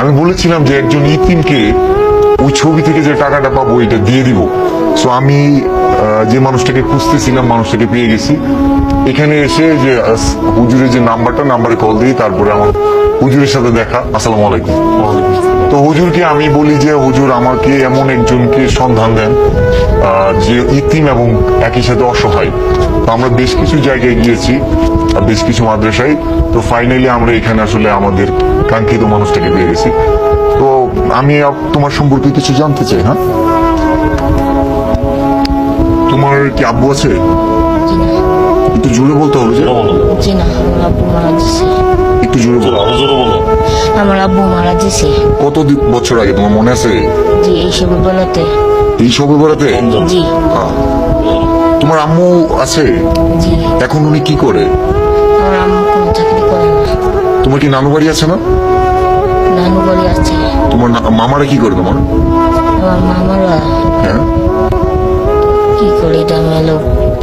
আমি বলেছিলাম যে একজন ইতিমকে ওই ছবি থেকে যে টাকাটা পাবো এটা দিয়ে দিব। সো আমি যে মানুষটাকে খুঁজতেছিলাম, মানুষটাকে পেয়ে গেছি। এখানে এসে যে হুজুরের যে নাম্বারটা, নাম্বারে কল দিই, তারপরে আমার হুজুরের সাথে দেখা। আসসালামু আলাইকুম। তো হুজুরকে আমি বলি যে, হুজুর, আমাকে এমন একজনকে সন্ধান দেন যে ইতিম এবং একই সাথে অসহায়। তো আমরা বেশ কিছু জায়গায় গিয়েছি। বেশ কিছু মাদ্রাসায় তো ফাইনালি আমরা এখানে আসলে আমাদের কাঙ্ক্ষিত মানুষটাকে পেয়ে গেছি। তো আমি তোমার সম্পর্কে কিছু জানতে চাই হ্যাঁ? তোমার কি আব্বু আছে? একটু জোরে বলতে হবে যে। জি না আমার আব্বু মারা গেছে। একটু জোরে বলো। আরও জোরে বলো। আমার আব্বু মারা গেছে। কত বছর আগে তোমার মনে আছে? জি এইসব বেলাতে এই সবে বেড়াতে জি। তোমার আম্মু আছে? জি। এখন উনি কি করে? আমার আম্মু কোনো চাকরি করে না। তোমার কি নানু বাড়ি আছে না? নানু বাড়ি আছে। তোমার না- মামারা কি করে তোমার? আমার মামারা হ্যাঁ? কি করে এটা আমি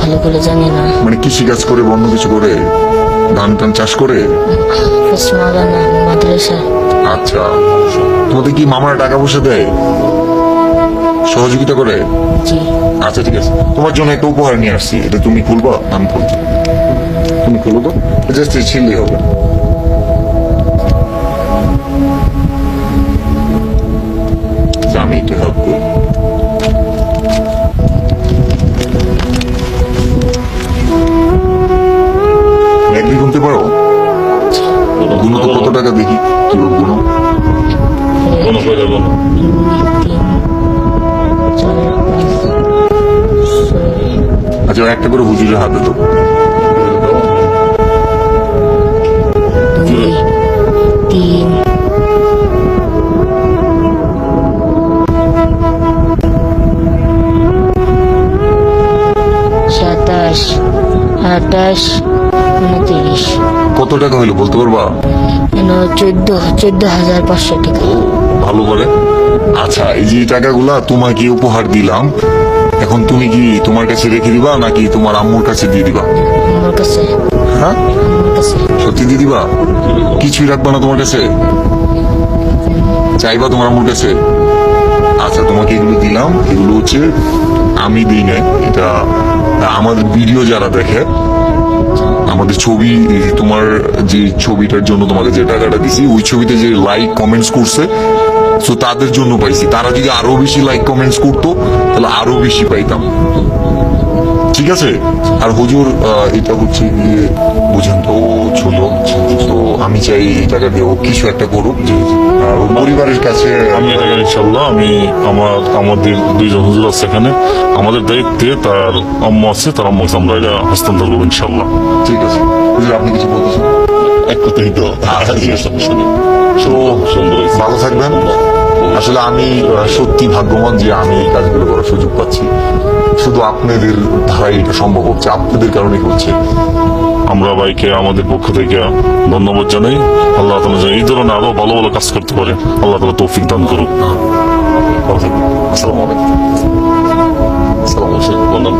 ভালো করে জানি না। মানে কৃষি কাজ করে বা অন্য কিছু করে ধান টান চাষ করে? মাদ্রাসা। আচ্ছা। তোমাদের কি মামারা টাকা পয়সা দেয়? সহযোগিতা করে? জি। আচ্ছা ঠিক আছে। তোমার জন্য একটা উপহার নিয়ে আসছি। এটা তুমি খুলবা আমি খুলবো তুমি খুলো তো। জাস্ট ছিললেই হবে আমি একটু হেল্প করি একদিন গুনতে পারো? গুনো তো কত টাকা দেখি? কি গুনো। আচ্ছা একটা করে হুজুরের হাতে তো। আঠাশ উনত্রিশ। কত টাকা হইল বলতে পারবা? চোদ্দ চোদ্দ হাজার পাঁচশো টাকা। ভালো করে আচ্ছা এই যে টাকাগুলা তোমাকে উপহার দিলাম এখন তুমি কি তোমার কাছে রেখে দিবা নাকি তোমার আম্মুর কাছে দিয়ে দিবা? আমার কাছে। হ্যাঁ? সত্যি দিয়ে দিবা? কিছুই রাখবা না তোমার কাছে? চাইবা তোমার আম্মুর কাছে? আচ্ছা তোমাকে এগুলো দিলাম। এগুলো হচ্ছে আমি দিই না এটা আমাদের ভিডিও যারা দেখে আমাদের ছবি, তোমার যে ছবিটার জন্য তোমাকে যে টাকাটা দিছি, ওই ছবিতে যে লাইক কমেন্টস করছে সো তাদের জন্য পাইছি। তারা যদি আরও বেশি লাইক কমেন্টস করতো, তাহলে আরও বেশি পাইতাম। ঠিক আছে? আর হুজুর এটা হচ্ছে গিয়ে বুঝেন তো ছিল আমি চাই এই টাকা দিয়ে ও কিছু একটা করুক। আর ওর পরিবারের কাছে আমি এটাকে ইনশাল্লাহ আমি আমার আমাদের দুইজন হুজুর আছে এখানে। আমাদের দায়িত্বে তার আম্ম আছে তার আম্মু আমরা এটা হস্তান্তর করব ইনশাল্লাহ ঠিক আছে। হুজুর আপনি কিছু বলতেছেন এক কথাই তো আচ্ছা, সুন্দর ভালো থাকবেন। আসলে আমি সত্যি ভাগ্যবান যে আমি এই কাজগুলো করার সুযোগ পাচ্ছি। শুধু আপনাদের ধারাই এটা সম্ভব হচ্ছে আপনাদের কারণে হচ্ছে। আমরা ভাইকে আমাদের পক্ষ থেকে ধন্যবাদ জানাই। আল্লাহ তালা যেন এই ধরনের আরও ভালো ভালো কাজ করতে পারে। আল্লাহ তালা তৌফিক দান করুক। আসসালামু আলাইকুম। আসসালামু আলাইকুম। বললাম